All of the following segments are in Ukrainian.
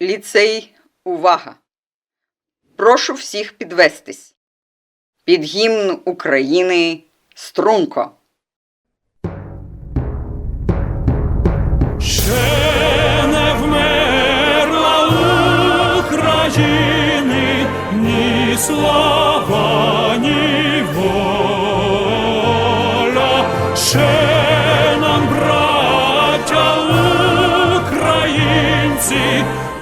Ліцей, увага! Прошу всіх підвестись. Під гімн України струнко. Ще не вмерла України ні слава, ні воля. Ще нам, браття українці,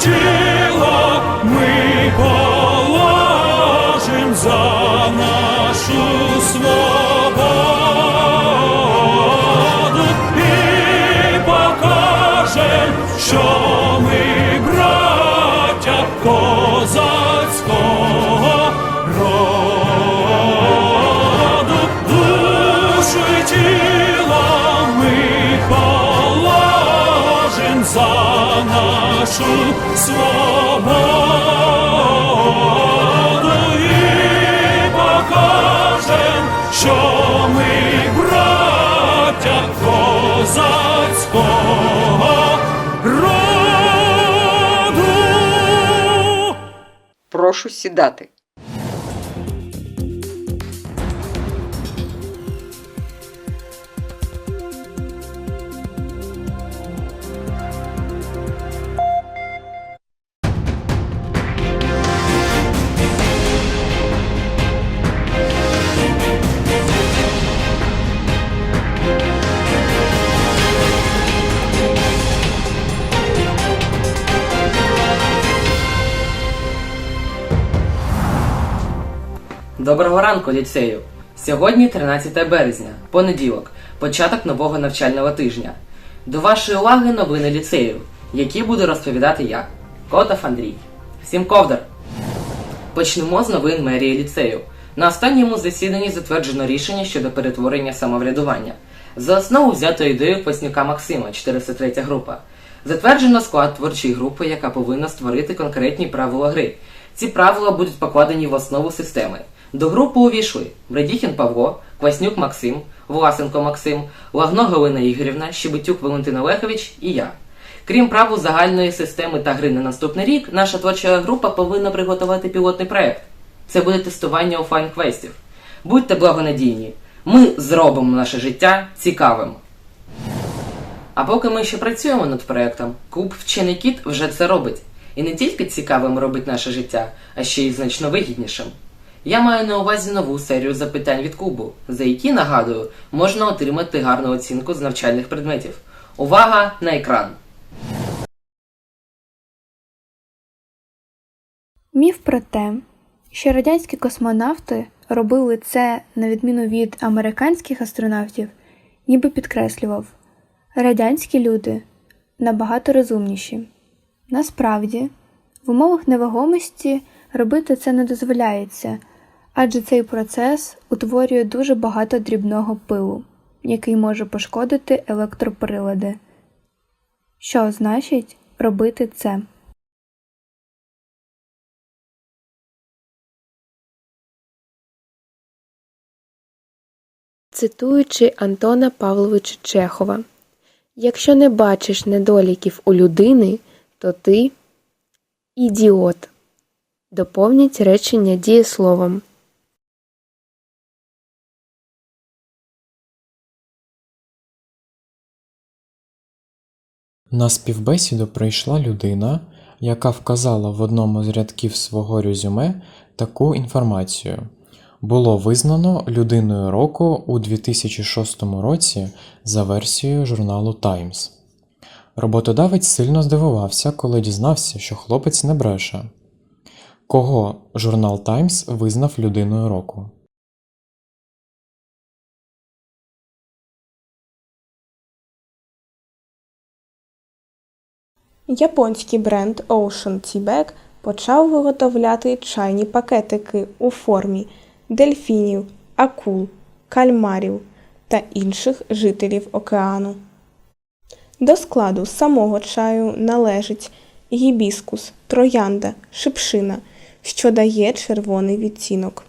тіло ми положим за нашу нашу свободу і покажем, що ми браття козацького роду. Прошу сідати. Доброго ранку, ліцею! Сьогодні 13 березня, понеділок, початок нового навчального тижня. До вашої уваги новини ліцею, які буду розповідати я, Котов Андрій. Всім ковдр! Почнемо з новин мерії ліцею. На останньому засіданні затверджено рішення щодо перетворення самоврядування. За основу взято ідею Кваснюка Максима, 403 група. Затверджено склад творчої групи, яка повинна створити конкретні правила гри. Ці правила будуть покладені в основу системи. До групи увійшли Бредіхін Павло, Кваснюк Максим, Власенко Максим, Лагно Галина Ігорівна, Щебетюк Валентин Олегович і я. Крім правил загальної системи та гри на наступний рік, наша творча група повинна приготувати пілотний проект. Це буде тестування офлайн квестів. Будьте благонадійні, ми зробимо наше життя цікавим. А поки ми ще працюємо над проектом, клуб Вчений кіт вже це робить. І не тільки цікавим робить наше життя, а ще й значно вигіднішим. Я маю на увазі нову серію запитань від клубу, за які, нагадую, можна отримати гарну оцінку з навчальних предметів. Увага на екран! Міф про те, що радянські космонавти робили це на відміну від американських астронавтів, ніби підкреслював, радянські люди набагато розумніші. Насправді, в умовах невагомості робити це не дозволяється, адже цей процес утворює дуже багато дрібного пилу, який може пошкодити електроприлади. Що значить робити це? Цитуючи Антона Павловича Чехова, якщо не бачиш недоліків у людини, то ти ідіот. Доповніть речення дієсловом. На співбесіду прийшла людина, яка вказала в одному з рядків свого резюме таку інформацію. Було визнано людиною року у 2006 році за версією журналу Times. Роботодавець сильно здивувався, коли дізнався, що хлопець не бреше. Кого журнал Times визнав людиною року? Японський бренд Ocean Tea Bag почав виготовляти чайні пакетики у формі дельфінів, акул, кальмарів та інших жителів океану. До складу самого чаю належить гібіскус, троянда, шипшина, що дає червоний відтінок.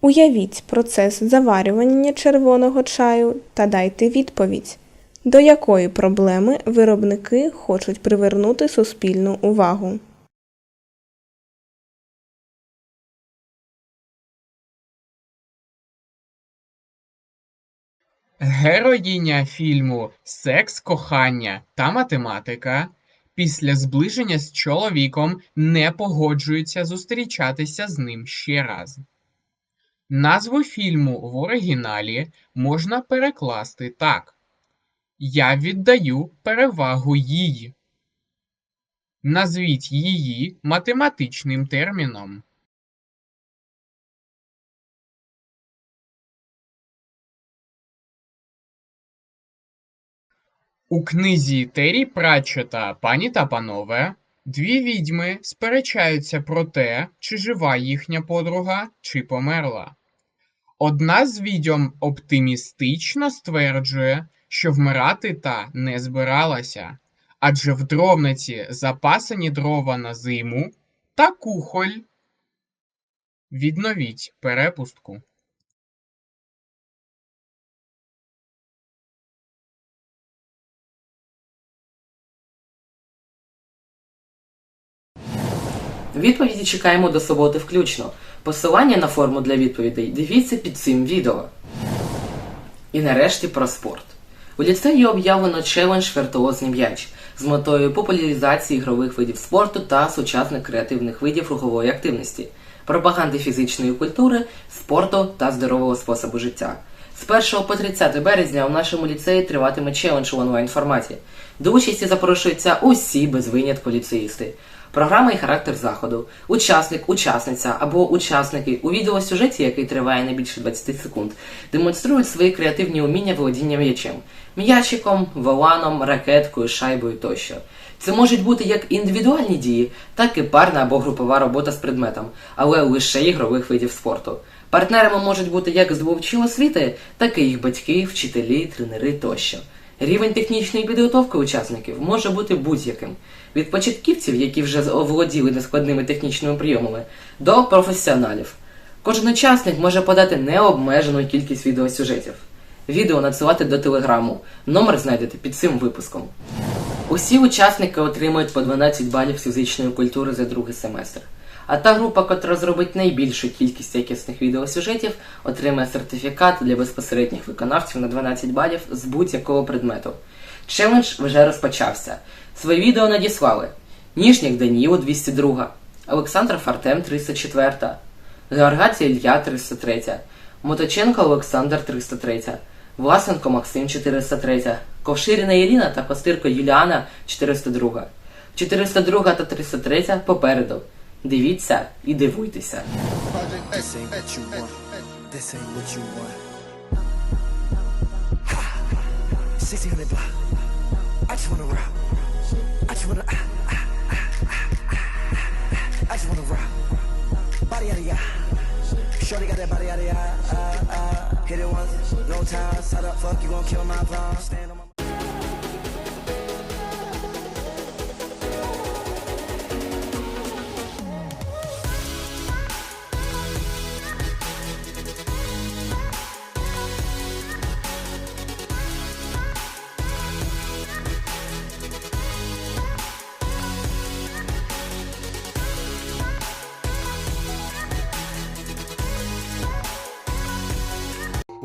Уявіть процес заварювання червоного чаю та дайте відповідь, до якої проблеми виробники хочуть привернути суспільну увагу. Героїня фільму Секс, кохання та математика після зближення з чоловіком не погоджується зустрічатися з ним ще раз. Назву фільму в оригіналі можна перекласти так: Я віддаю перевагу їй. Назвіть її математичним терміном. У книзі Террі Пратчета «Пані та панове» дві відьми сперечаються про те, чи жива їхня подруга, чи померла. Одна з відьом оптимістично стверджує, що вмирати та не збиралася, адже в дровниці запасані дрова на зиму та кухоль. Відновіть перепустку. Відповіді чекаємо до суботи включно. Посилання на форму для відповідей дивіться під цим відео. І нарешті про спорт. У ліцеї об'явлено челендж «Віртуозний м'яч з метою популяризації ігрових видів спорту та сучасних креативних видів рухової активності, пропаганди фізичної культури, спорту та здорового способу життя. З 1 по 30 березня у нашому ліцеї триватиме челендж в онлайн форматі. До участі запрошуються усі без винятку ліцеїсти. Програма і характер заходу. Учасник, учасниця або учасники у відеосюжеті, який триває не більше 20 секунд, демонструють свої креативні уміння володіння м'ячем, м'ячиком, воланом, ракеткою, шайбою тощо. Це можуть бути як індивідуальні дії, так і парна або групова робота з предметом, але лише ігрових видів спорту. Партнерами можуть бути як здобувачі освіти, так і їх батьки, вчителі, тренери тощо. Рівень технічної підготовки учасників може бути будь-яким від початківців, які вже оволоділи нескладними технічними прийомами, до професіоналів. Кожен учасник може подати необмежену кількість відеосюжетів. Відео надсилати до телеграму. Номер знайдете під цим випуском. Усі учасники отримують по 12 балів фізичної культури за другий семестр. А та група, котра зробить найбільшу кількість якісних відеосюжетів, отримає сертифікат для безпосередніх виконавців на 12 балів з будь-якого предмету. Челендж вже розпочався. Свої відео надіслали Ніжнік Даніло 202, Олександр Фартем 304, Георгація Ілья 303, Моточенко Олександр 303, Власенко Максим 403, Ковширіна Ірина та Костирко Юліана 402. 402 та 303 попереду. Дивіться і дивуйтеся. This ain't what you. This ain't what you want. 1600 block. I just wanna rock. I just wanna. ah, ah, ah, ah, ah, ah. I just wanna rock. Body out of ya. Shorty got that body out of ya. Uh, uh, hit it once, no time. Side up, fuck, you gon' kill my vibe. Stand on my.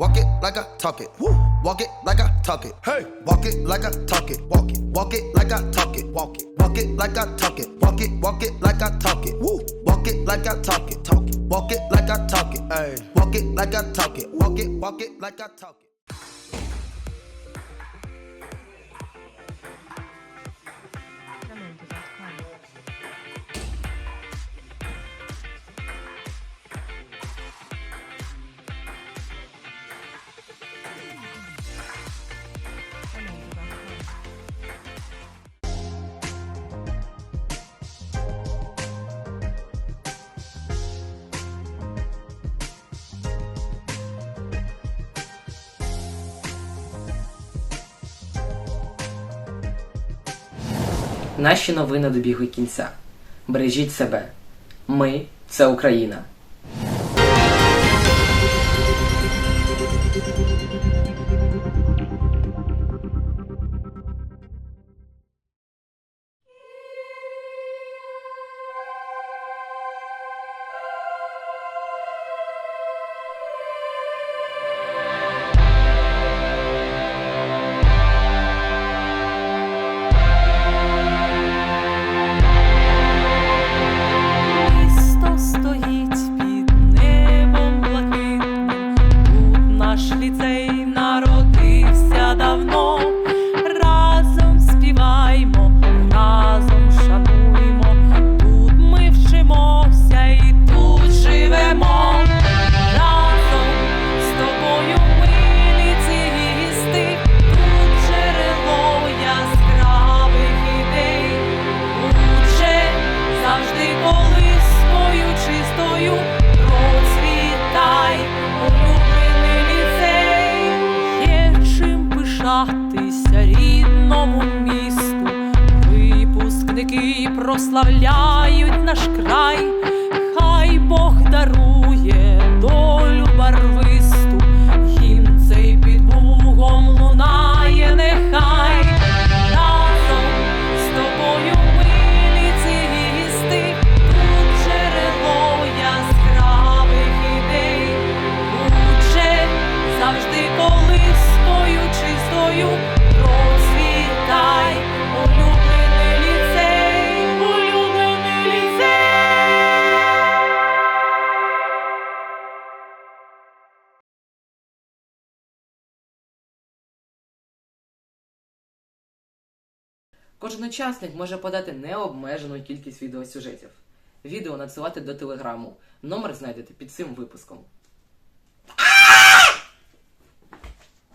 Walk it like I talk it. Woo. Walk it like I talk it. Hey. Walk it like I talk it. Walk it. Walk it like I talk it. Walk it. Walk it like I talk it. Walk it. Walk it like I talk it. Woo. Walk it like I talk it. Talk it. Walk it like I talk it. Hey. Walk it like I talk it. Walk it. Walk it like I talk it. Наші новини добігли кінця. Бережіть себе. Ми це Україна. прославляв. Кожен учасник може подати необмежену кількість відеосюжетів. Відео надсилати до телеграму. Номер знайдете під цим випуском.